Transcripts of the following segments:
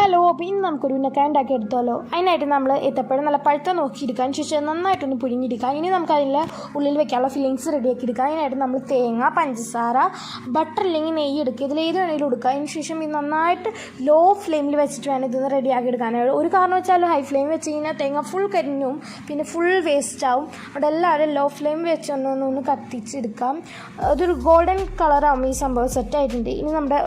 Hello അപ്പോൾ ഇന്ന് നമുക്കൊരു ഉന്നക്കായ ഉണ്ടാക്കി എടുത്താലോ അതിനായിട്ട് നമ്മൾ ഏത്തപ്പഴം നല്ല പഴുത്ത നോക്കിയെടുക്കാൻ ശേഷം നന്നായിട്ടൊന്ന് പുഴുങ്ങിയെടുക്കാം. ഇനി നമുക്ക് അതിന്റെ ഉള്ളിൽ വെക്കാനുള്ള ഫില്ലിങ്സ് റെഡിയാക്കി എടുക്കാം അതിനായിട്ട് നമ്മൾ തേങ്ങ പഞ്ചസാര ബട്ടർ അല്ലെങ്കിൽ നെയ്യ് എടുക്കുക. ഇതിൽ ഏത് വേണമെങ്കിലും എടുക്കുക അതിന് ശേഷം ഇത് നന്നായിട്ട് ലോ ഫ്ലെയിമിൽ വെച്ചിട്ട് വേണം ഇതൊന്ന് റെഡിയാക്കി എടുക്കാനായിട്ട് ഒരു കാരണം വെച്ചാൽ ഹൈ ഫ്ലെയിം വെച്ച് കഴിഞ്ഞാൽ തേങ്ങ ഫുൾ കരിഞ്ഞും പിന്നെ ഫുൾ വേസ്റ്റ് ആവും. അവിടെ എല്ലാവരും ലോ ഫ്ലെയിം വെച്ച് ഒന്ന് ഒന്ന് ഒന്ന് കത്തിച്ചെടുക്കാം. അതൊരു ഗോൾഡൻ കളറാവും ഈ സംഭവം സെറ്റ് ആയിട്ടുണ്ട്. ഇനി നമ്മുടെ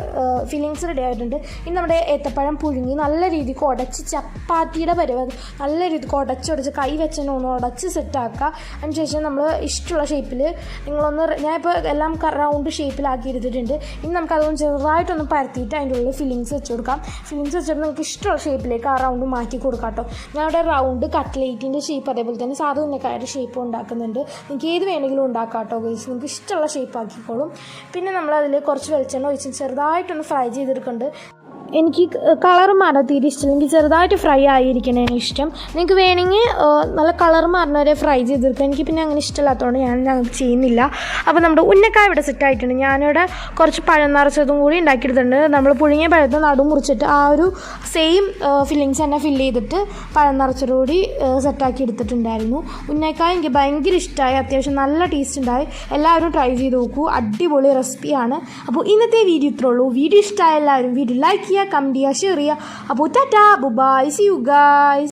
ഫില്ലിങ്സ് റെഡി ആയിട്ടുണ്ട് ഇനി നമ്മുടെ ഏത്തപ്പഴം പുഴുങ്ങി നല്ല രീതിക്ക് ഉടച്ച് ചപ്പാത്തിയുടെ പരുവം നല്ല രീതിക്ക് ഉടച്ചുടച്ച് കൈ വെച്ചതിനെ ഉടച്ച് സെറ്റാക്കുക അതിനുശേഷം നമ്മൾ ഇഷ്ടമുള്ള ഷേപ്പിൽ നിങ്ങളൊന്ന് ഞാനിപ്പോൾ എല്ലാം റൗണ്ട് ഷേപ്പിലാക്കി എടുത്തിട്ടുണ്ട്. ഇനി നമുക്കതൊന്ന് ചെറുതായിട്ടൊന്ന് പരത്തിയിട്ട് അതിന്റെ ഉള്ളിൽ ഫില്ലിങ്സ് വെച്ച് കൊടുക്കാം. ഫില്ലിങ്സ് വെച്ചിട്ട് നിങ്ങൾക്ക് ഇഷ്ടമുള്ള ഷേപ്പിലേക്ക് ആ റൗണ്ട് മാറ്റി കൊടുക്കാം കേട്ടോ. ഞാൻ അവിടെ റൗണ്ട് കട്ട്ലേറ്റിന്റെ ഷേപ്പ് അതേപോലെ തന്നെ സാധാരണ ഉന്നക്കായുടെ ഷേപ്പ് ഉണ്ടാക്കുന്നുണ്ട്. നിങ്ങൾക്ക് ഏത് വേണമെങ്കിലും ഉണ്ടാക്കാം കേട്ടോ ഗൈസ് നിങ്ങൾക്ക് ഇഷ്ടമുള്ള ഷേപ്പ് ആക്കിക്കോളും. പിന്നെ നമ്മൾ കുറച്ച് വെളിച്ചെണ്ണ ഒഴിച്ച് ചെറുതായിട്ടൊന്ന് ഫ്രൈ ചെയ്തെടുക്കുന്നുണ്ട്. എനിക്ക് കളർ മാറാൻ തീരെ എനിക്ക് ചെറുതായിട്ട് ഫ്രൈ ആയിരിക്കണേന് ഇഷ്ടം. നിങ്ങൾക്ക് വേണമെങ്കിൽ നല്ല കളർ മാറുന്നവരെ ഫ്രൈ ചെയ്തെടുക്കാം. എനിക്ക് പിന്നെ അങ്ങനെ ഇഷ്ടമില്ലാത്തതുകൊണ്ട് ഞാൻ ഞങ്ങൾക്ക് ചെയ്യുന്നില്ല. അപ്പോൾ നമ്മുടെ ഉന്നക്കായ ഇവിടെ സെറ്റ് ആയിട്ടുണ്ട്. ഞാനിവിടെ കുറച്ച് പഴം നിറച്ചതും കൂടി ഉണ്ടാക്കിയെടുത്തിട്ടുണ്ട്. നമ്മൾ പുഴുങ്ങിയ പഴത്തെ നടു മുറിച്ചിട്ട് ആ ഒരു സെയിം ഫില്ലിങ്സ് തന്നെ ഫില്ല് ചെയ്തിട്ട് പഴം നിറച്ചതോടി സെറ്റാക്കി എടുത്തിട്ടുണ്ടായിരുന്നു. ഉന്നക്കായ എനിക്ക് ഭയങ്കര ഇഷ്ടമായി അത്യാവശ്യം നല്ല ടേസ്റ്റ് ഉണ്ടായി. എല്ലാവരും ട്രൈ ചെയ്ത് നോക്കൂ. അടിപൊളി റെസിപ്പിയാണ് അപ്പോൾ ഇന്നത്തെ വീഡിയോ ഇത്രയുള്ളൂ വീഡിയോ ഇഷ്ടമായ എല്ലാവരും വീഡിയോ ലൈക്ക് ചെയ്യുക കമന്റ് ചെയ്യുക ഷെയർ ചെയ്യുക അപ്പോൾ tata bye bye see you guys